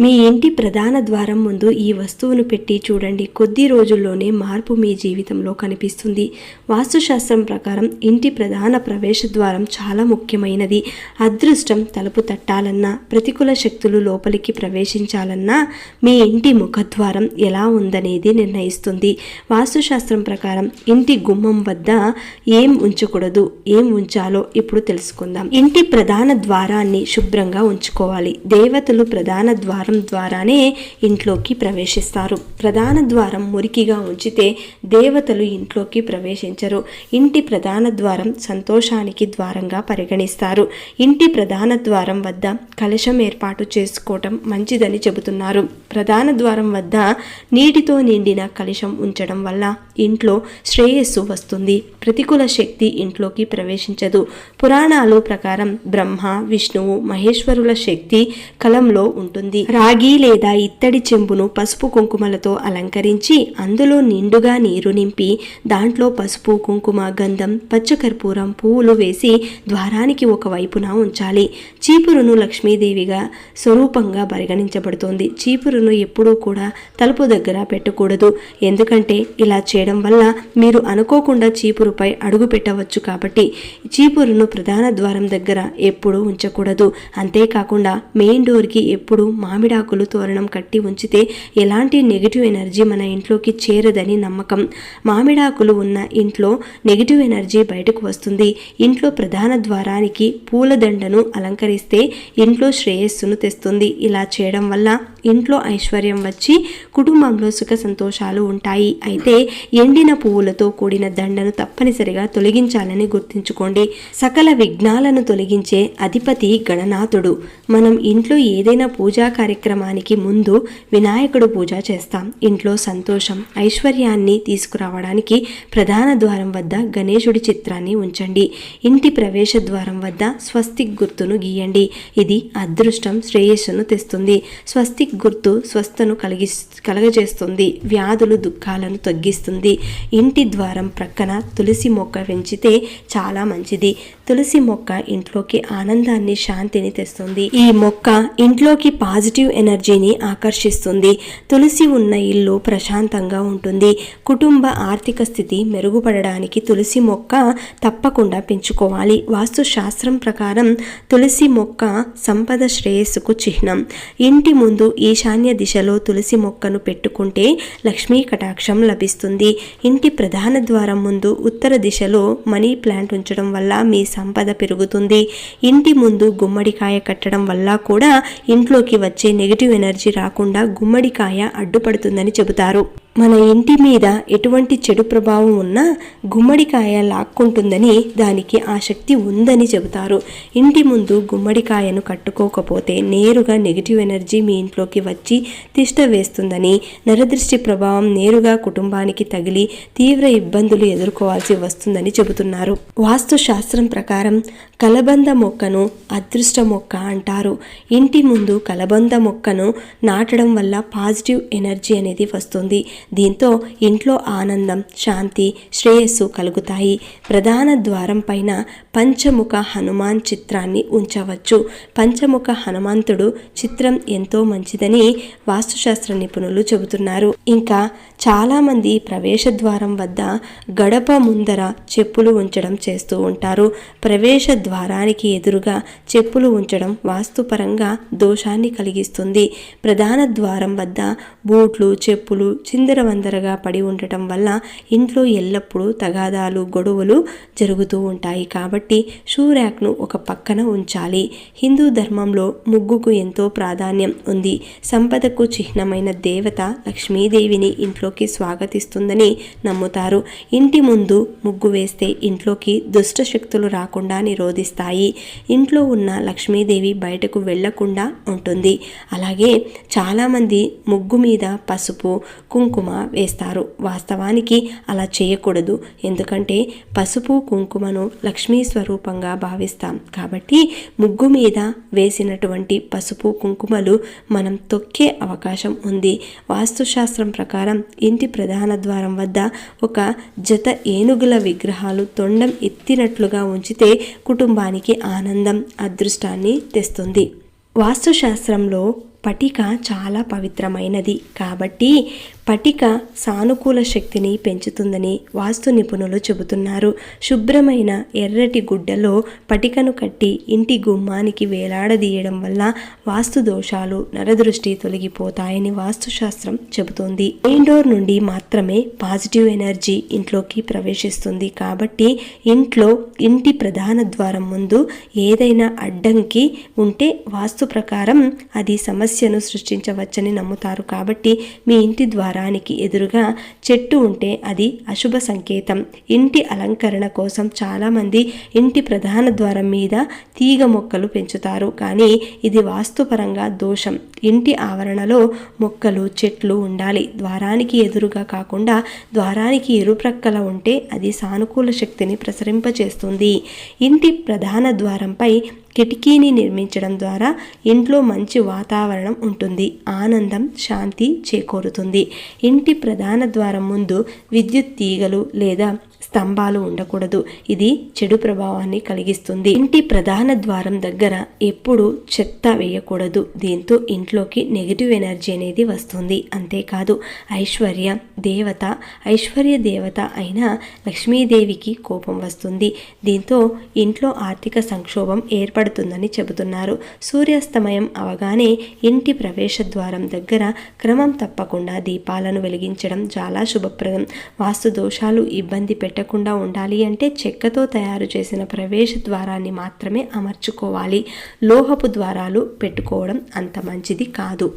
మీ ఇంటి ప్రధాన ద్వారం ముందు ఈ వస్తువును పెట్టి చూడండి. కొద్ది రోజుల్లోనే మార్పు మీ జీవితంలో కనిపిస్తుంది. వాస్తుశాస్త్రం ప్రకారం ఇంటి ప్రధాన ప్రవేశ ద్వారం చాలా ముఖ్యమైనది. అదృష్టం తలుపు తట్టాలన్నా ప్రతికూల శక్తులు లోపలికి ప్రవేశించాలన్నా మీ ఇంటి ముఖద్వారం ఎలా ఉందనేది నిర్ణయిస్తుంది. వాస్తుశాస్త్రం ప్రకారం ఇంటి గుమ్మం వద్ద ఏం ఉంచకూడదు ఏం ఉంచాలో ఇప్పుడు తెలుసుకుందాం. ఇంటి ప్రధాన ద్వారాన్ని శుభ్రంగా ఉంచుకోవాలి. దేవతలు ప్రధాన ద్వారం ద్వారానే ఇంట్లోకి ప్రవేశిస్తారు. ప్రధాన ద్వారం మురికిగా ఉంచితే దేవతలు ఇంట్లోకి ప్రవేశించరు. ఇంటి ప్రధాన ద్వారం సంతోషానికి ద్వారంగా పరిగణిస్తారు. ఇంటి ప్రధాన ద్వారం వద్ద కలశం ఏర్పాటు చేసుకోవటం మంచిదని చెబుతున్నారు. ప్రధాన ద్వారం వద్ద నీటితో నిండిన కలశం ఉంచడం వల్ల ఇంట్లో శ్రేయస్సు వస్తుంది. ప్రతికూల శక్తి ఇంట్లోకి ప్రవేశించదు. పురాణాలు ప్రకారం బ్రహ్మ విష్ణువు మహేశ్వరుల శక్తి కలంలో ఉంటుంది. రాగి లేదా ఇత్తడి చెంబును పసుపు కుంకుమలతో అలంకరించి అందులో నిండుగా నీరు నింపి దాంట్లో పసుపు కుంకుమ గంధం పచ్చకర్పూరం పువ్వులు వేసి ద్వారానికి ఒక వైపున ఉంచాలి. చీపురును లక్ష్మీదేవిగా స్వరూపంగా పరిగణించబడుతోంది. చీపురును ఎప్పుడూ కూడా తలుపు దగ్గర పెట్టకూడదు. ఎందుకంటే ఇలా చేయడం వల్ల మీరు అనుకోకుండా చీపురుపై అడుగు పెట్టవచ్చు కాబట్టి చీపురును ప్రధాన ద్వారం దగ్గర ఎప్పుడూ ఉంచకూడదు. అంతేకాకుండా మెయిన్ డోర్కి ఎప్పుడు మామిడాకులు తోరణం కట్టి ఉంచితే ఎలాంటి నెగిటివ్ ఎనర్జీ మన ఇంట్లోకి చేరదని నమ్మకం. మామిడాకులు ఉన్న ఇంట్లో నెగిటివ్ ఎనర్జీ బయటకు వస్తుంది. ఇంట్లో ప్రధాన ద్వారానికి పూలదండను అలంకరిస్తే ఇంట్లో శ్రేయస్సును తెస్తుంది. ఇలా చేయడం వల్ల ఇంట్లో ఐశ్వర్యం వచ్చి కుటుంబంలో సుఖ సంతోషాలు ఉంటాయి. అయితే ఎండిన పువ్వులతో కూడిన దండను తప్పనిసరిగా తొలగించాలని గుర్తుంచుకోండి. సకల విఘ్నాలను తొలగించే అధిపతి గణనాథుడు. మనం ఇంట్లో ఏదైనా పూజా కార్యక్రమానికి ముందు వినాయకుడు పూజ చేస్తాం. ఇంట్లో సంతోషం ఐశ్వర్యాన్ని తీసుకురావడానికి ప్రధాన ద్వారం వద్ద గణేశుడి చిత్రాన్ని ఉంచండి. ఇంటి ప్రవేశ ద్వారం వద్ద స్వస్తిక్ గుర్తును గీయండి. ఇది అదృష్టం శ్రేయస్సును తెస్తుంది. స్వస్తిక్ గుర్తు స్వస్థను కలిగి కలగజేస్తుంది. వ్యాధులు దుఃఖాలను తగ్గిస్తుంది. ఇంటి ద్వారం ప్రక్కన తులసి మొక్క పెంచితే చాలా మంచిది. తులసి మొక్క ఇంట్లోకి ఆనందాన్ని శాంతిని తెస్తుంది. ఈ మొక్క ఇంట్లోకి పాజిటివ్ ఎనర్జీని ఆకర్షిస్తుంది. తులసి ఉన్న ఇల్లు ప్రశాంతంగా ఉంటుంది. కుటుంబ ఆర్థిక స్థితి మెరుగుపడడానికి తులసి మొక్క తప్పకుండా పెంచుకోవాలి. వాస్తు శాస్త్రం ప్రకారం తులసి మొక్క సంపద శ్రేయస్సుకు చిహ్నం. ఇంటి ముందు ఈశాన్య దిశలో తులసి మొక్కను పెట్టుకుంటే లక్ష్మీ కటాక్షం లభిస్తుంది. ఇంటి ప్రధాన ద్వారం ముందు ఉత్తర దిశలో మనీ ప్లాంట్ ఉంచడం వల్ల మీ సంపద పెరుగుతుంది. ఇంటి ముందు గుమ్మడికాయ కట్టడం వల్ల కూడా ఇంట్లోకి వచ్చే నెగిటివ్ ఎనర్జీ రాకుండా గుమ్మడికాయ అడ్డుపడుతుందని చెబుతారు. మన ఇంటి మీద ఎటువంటి చెడు ప్రభావం ఉన్నా గుమ్మడికాయ లాక్కుంటుందని దానికి ఆ శక్తి ఉందని చెబుతారు. ఇంటి ముందు గుమ్మడికాయను కట్టుకోకపోతే నేరుగా నెగిటివ్ ఎనర్జీ మీ ఇంట్లోకి వచ్చి తిష్ట వేస్తుందని నరదృష్టి ప్రభావం నేరుగా కుటుంబానికి తగిలి తీవ్ర ఇబ్బందులు ఎదుర్కోవాల్సి వస్తుందని చెబుతున్నారు. వాస్తు శాస్త్రం ప్రకారం కలబంద మొక్కను అదృష్ట మొక్క అంటారు. ఇంటి ముందు కలబంద మొక్కను నాటడం వల్ల పాజిటివ్ ఎనర్జీ అనేది వస్తుంది. దీంతో ఇంట్లో ఆనందం శాంతి శ్రేయస్సు కలుగుతాయి. ప్రధాన ద్వారం పైన పంచముఖ హనుమాన్ చిత్రాన్ని ఉంచవచ్చు. పంచముఖ హనుమంతుడు చిత్రం ఎంతో మంచిదని వాస్తుశాస్త్ర నిపుణులు చెబుతున్నారు. ఇంకా చాలామంది ప్రవేశ ద్వారం వద్ద గడప ముందర చెప్పులు ఉంచడం చేస్తూ ఉంటారు. ప్రవేశ ద్వారానికి ఎదురుగా చెప్పులు ఉంచడం వాస్తుపరంగా దోషాన్ని కలిగిస్తుంది. ప్రధాన ద్వారం వద్ద బూట్లు చెప్పులు చిందరవందరగా పడి ఉండటం వల్ల ఇంట్లో ఎల్లప్పుడూ తగాదాలు గొడవలు జరుగుతూ ఉంటాయి. కాబట్టి షూ ర్యాక్ను ఒక పక్కన ఉంచాలి. హిందూ ధర్మంలో ముగ్గుకు ఎంతో ప్రాధాన్యం ఉంది. సంపదకు చిహ్నమైన దేవత లక్ష్మీదేవిని ఇంట్లోకి స్వాగతిస్తుందని నమ్ముతారు. ఇంటి ముందు ముగ్గు వేస్తే ఇంట్లోకి దుష్ట శక్తులు రాకుండా నిరోధిస్తాయి. ఇంట్లో ఉన్న లక్ష్మీదేవి బయటకు వెళ్ళకుండా ఉంటుంది. అలాగే చాలామంది ముగ్గు మీద పసుపు కుంకుమ కుంకుమ వేస్తారు. వాస్తవానికి అలా చేయకూడదు. ఎందుకంటే పసుపు కుంకుమను లక్ష్మీ స్వరూపంగా భావిస్తాం. కాబట్టి ముగ్గు మీద వేసినటువంటి పసుపు కుంకుమలు మనం తొక్కే అవకాశం ఉంది. వాస్తుశాస్త్రం ప్రకారం ఇంటి ప్రధాన ద్వారం వద్ద ఒక జత ఏనుగుల విగ్రహాలు తొండం ఎత్తినట్లుగా ఉంచితే కుటుంబానికి ఆనందం అదృష్టాన్ని తెస్తుంది. వాస్తుశాస్త్రంలో పటిక చాలా పవిత్రమైనది. కాబట్టి పటిక సానుకూల శక్తిని పెంచుతుందని వాస్తు నిపుణులు చెబుతున్నారు. శుభ్రమైన ఎర్రటి గుడ్డలో పటికను కట్టి ఇంటి గుమ్మానికి వేలాడదీయడం వల్ల వాస్తు దోషాలు నరదృష్టి తొలగిపోతాయని వాస్తుశాస్త్రం చెబుతోంది. ఇండోర్ నుండి మాత్రమే పాజిటివ్ ఎనర్జీ ఇంట్లోకి ప్రవేశిస్తుంది కాబట్టి ఇంట్లో ఇంటి ప్రధాన ద్వారం ముందు ఏదైనా అడ్డంకి ఉంటే వాస్తు ప్రకారం అది సమస్యను సృష్టించవచ్చని నమ్ముతారు కాబట్టి మీ ఇంటి ద్వారా దానికి ఎదురుగా చెట్టు ఉంటే అది అశుభ సంకేతం. ఇంటి అలంకరణ కోసం చాలామంది ఇంటి ప్రధాన ద్వారం మీద తీగ మొక్కలు పెంచుతారు. కానీ ఇది వాస్తుపరంగా దోషం. ఇంటి ఆవరణలో మొక్కలు చెట్లు ఉండాలి. ద్వారానికి ఎదురుగా కాకుండా ద్వారానికి ఇరుప్రక్కల ఉంటే అది సానుకూల శక్తిని ప్రసరింపచేస్తుంది. ఇంటి ప్రధాన ద్వారంపై కిటికీని నిర్మించడం ద్వారా ఇంట్లో మంచి వాతావరణం ఉంటుంది. ఆనందం శాంతి చేకూరుతుంది. ఇంటి ప్రధాన ద్వారం ముందు విద్యుత్ తీగలు లేదా స్తంభాలు ఉండకూడదు. ఇది చెడు ప్రభావాన్ని కలిగిస్తుంది. ఇంటి ప్రధాన ద్వారం దగ్గర ఎప్పుడు చెత్త వేయకూడదు. దీంతో ఇంట్లోకి నెగిటివ్ ఎనర్జీ అనేది వస్తుంది. అంతేకాదు ఐశ్వర్య దేవత ఐశ్వర్య దేవత అయిన లక్ష్మీదేవికి కోపం వస్తుంది. దీంతో ఇంట్లో ఆర్థిక సంక్షోభం ఏర్పడుతుందని చెబుతున్నారు. సూర్యాస్తమయం అవగానే ఇంటి ప్రవేశ ద్వారం దగ్గర క్రమం తప్పకుండా దీపాలను వెలిగించడం చాలా శుభప్రదం. వాస్తు దోషాలు ఇబ్బంది పెట్టకుండా ఉండాలి అంటే చెక్కతో తయారు చేసిన ప్రవేశ ద్వారాన్ని మాత్రమే అమర్చుకోవాలి. లోహపు ద్వారాలు పెట్టుకోవడం అంత మంచిది కాదు.